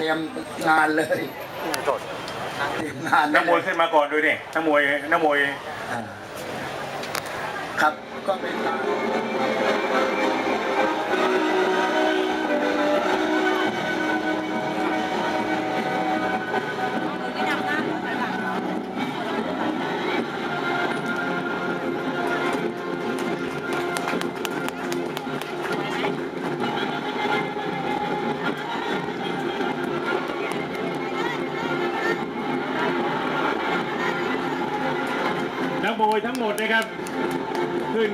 เตรียมงานเลยเตรียมงานนักมวยขึ้นมาก่อนดูดินักมวยนักมวยอ่าครับก็เป็นการ นักมวยทั้งหมดนะครับ ขึ้น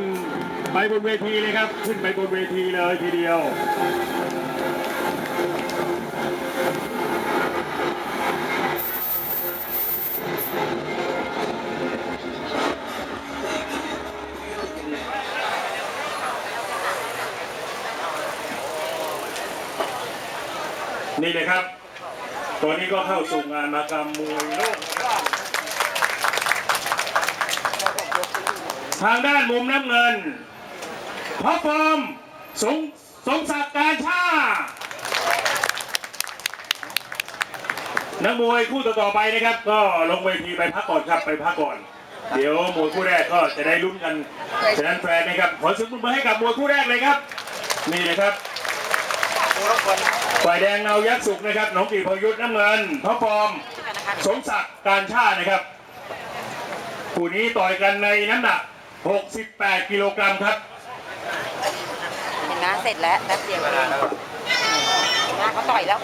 ไปบนเวทีเลยครับ ขึ้นไปบนเวทีเลยทีเดียวนี่เลยครับตัวนี้ก็เข้าสู่งานมากรรมมวยโลก ทางด้านมุมน้ำเงินท็อฟอร์มสงสมศักดิ์การชานักมวยคู่ต่อไปนะครับ ก็ลงเวทีไปพักก่อนครับไปพักก่อน เดี๋ยวมวยคู่แรกก็จะได้ลุ้นกันฉะนั้นแฟนนะครับขอเสียงปรบมือให้กับมวยคู่แรกเลยครับนี่นะครับฝ่ายแดงเงายักษ์สุกนะครับหนองกีพยุทธ์น้ำเงินท็อฟอร์มสมศักดิ์การชานะครับคู่นี้ต่อยกันในน้ำหนัก 68 กิโลกรัมครับเห็นนะเสร็จแล้วแป๊บเดียวเองหน้าเขาต่อยแล้ว